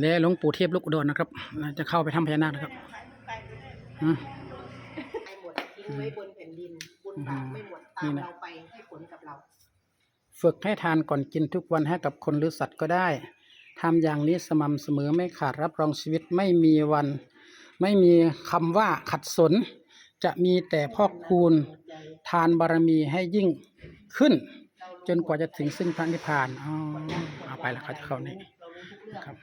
และหลวงปู่เทพลูกอุดรนะครับ จะเข้าไปทำพญานาคนะครับอืม ไปหมดทิ้งไว้บนแผ่นดินบุญบาปไม่หมดตานี่มนะเราไปให้ผลกับเรา ฝึกให้ทานก่อนกินทุกวันให้กับคนหรือสัตว์ก็ได้ทำอย่างนี้สม่ำเสมอไม่ขาดรับรองชีวิตไม่มีวัน ไม่มีคำว่าขัดสน จะมีแต่พอกคูณ ทานบารมีให้ยิ่งขึ้น จนกว่าจะถึงซึ่งพระนิพพานอ๋อเอาไปแล้วเขาจะเข้านี่เรารู้ทุกเรื่องครับ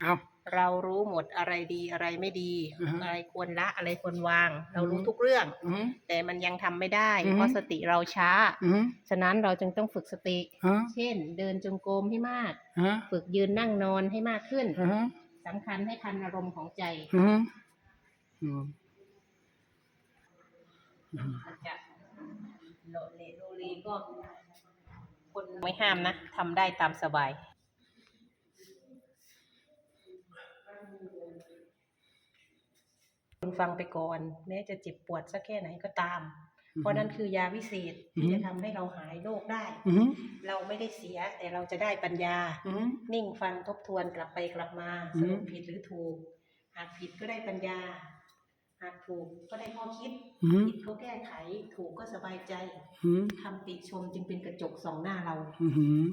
เอาเรารู้หมดอะไรดีอะไรไม่ดีอือฮะอะไรควรละอะไรควรวาง เรารู้อือฮึทุกเรื่องอืมแต่มันยังทำไม่ได้อือฮึเพราะสติเราช้าอืมฉะนั้นเราจึงต้องฝึกสติฮะเช่น เดินจงกรมให้มากฮะฝึกยืนนั่งนอนให้มากขึ้นอืมสำคัญให้ทันอารมณ์ของใจอืมอืมอืมจะโลเลโลเลก็คนไม่ห้ามนะทำได้ตามสบาย คุณฟังไปก่อน แม้จะเจ็บปวดสักแค่ไหนก็ตาม เพราะนั่นคือยาวิเศษที่จะทำให้เราหายโรคได้อืมเราไม่ได้เสียแต่เราจะได้ปัญญาอืมนิ่งฟังทบทวนกลับไปกลับมาอืสมรุปผิดหรือถูก หากผิดก็ได้ปัญญา หากถูกก็ได้ข้อคิดอืมผิดก็แก้ไข ถูกก็สบายใจอืมคำติชมจึงเป็นกระจกส่องหน้าเราอืม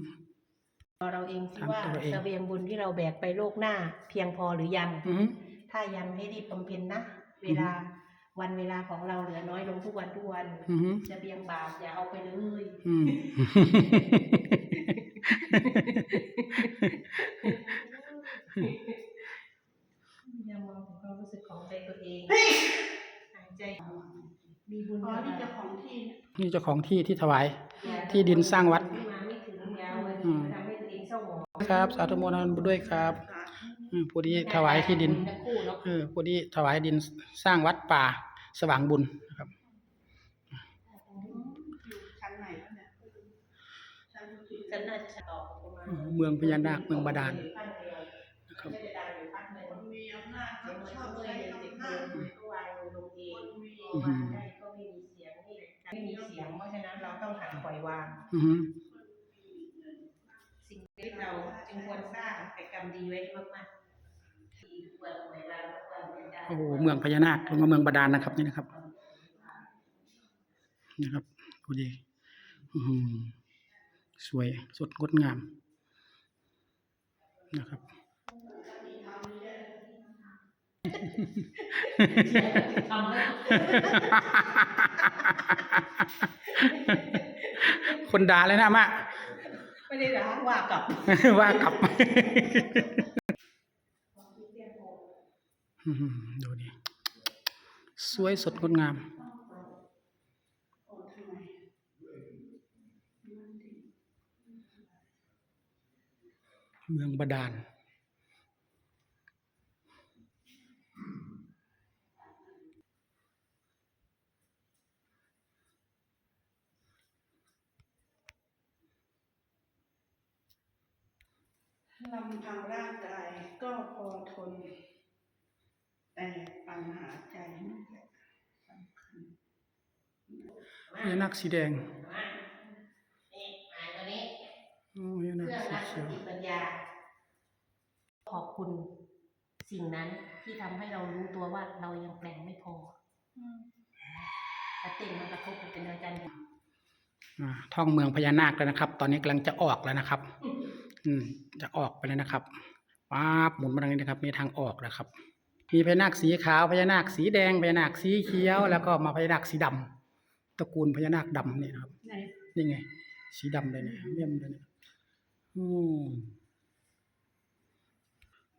เราเองสิถามว่าตัวเอง เสบียงบุญที่เราแบกไปโลกหน้า เพียงพอหรือยัง อืม ถ้ายังให้รีบบำเพ็ญนะ เวลาวันเวลาของเราเหลือน้อยลงทุกวันทุกวันอืม เสบียงบาปอย่าเอาไปเลยอืมอย่ามองถึงความรู้สึกของใจตัวเองหายใจมีบุญอ๋อนี่เจ้าของที่นี่เจ้าของที่ที่ถวาย ที่ดินสร้างวัด ครับ สาธุโมทนาบุญด้วยครับอืมผู้ที่ถวายที่ดินทั้งคู่เนาะเออผู้ที่ถวายดินสร้างวัดป่าสว่างบุญนะครับอยู่ชั้นไหนวะเนี่ยชั้นที่ฉันน่าจะตอบประมาณอืมเมืองพญานาคเมืองบาดาลนะครับไม่ได้ดังอยู่พักหนึ่งคนมีอำนาจเสียงมันชอก็บเลใช้ยเจ็บอำเกินาจนก็วางลงเองคนมีพอวางได้ก็ไม่มีเสียงนี่แหละไม่มีเสียงเพราะฉะนั้นเราต้องหัดปล่อยวางอืมสิ่งที่ เราจึงควรสร้างแต่กรรมดีไว้ให้มากๆที่ควรเวลาควรเป็นได้โอ้โหเมืองพญานาคลงมาเมืองบาดาลนะครับนี่นะครับ นะครับดูดีอืมสวยสดงดงามนะครับคนด่าเลยนะมา ไม่ได้ด่าว่ากลับ ว่ากลับอืมดูดิสวยสดงดงาม เมืองบาดาล ลำพังร่างกายก็พอทน แต่ปัญหาใจนี่แหละสำคัญพญานาคสีแดงนี่หายตัวนี้โอ้พญานาเพื่คอสีรักสเขียวติปัญญา ขอบคุณสิ่งนั้นที่ทำให้เรารู้ตัวว่าเรายังแปลงไม่พออแต่ติ่งมันกระทบมันเป็นอาจารย์อ่าท่องเมืองพญานาคแล้วนะครับ ตอนนี้กำลังจะออกแล้วนะครับ อืม จะออกไปแล้วนะครับป๊าบหมุนมาทางนี้นะครับ มีทางออกแล้วครับ มีพญานาคสีขาวพญานาคสีแดงพญานาคสีเขียว แล้วก็มาพญานาคสีดำตระกูลพญานาคดำนี่นะครับไหนนี่ไง สีดำเลยเนี่ยเลี่ยมเลยเนี่ยอืม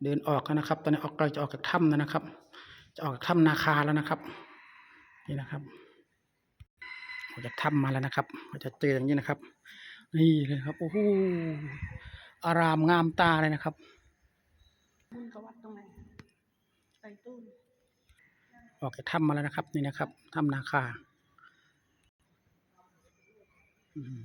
เดินออกแล้วนะครับ ตอนนี้ออกเราจะออกจากถ้ำแล้วนะครับ จะออกจากถ้ำนาคาแล้วนะครับ นี่นะครับออกจากถ้ำมาแล้วนะครับก็จะเจออย่างนี้นะครับ นี่เลยครับ โอ้โห อารามงามตาเลยนะครับมุ่นกับวัดตรงไหนใส่ตู้ออกจากถ้ำมาแล้วนะครับ นี่นะครับถ้ำนาคาอืม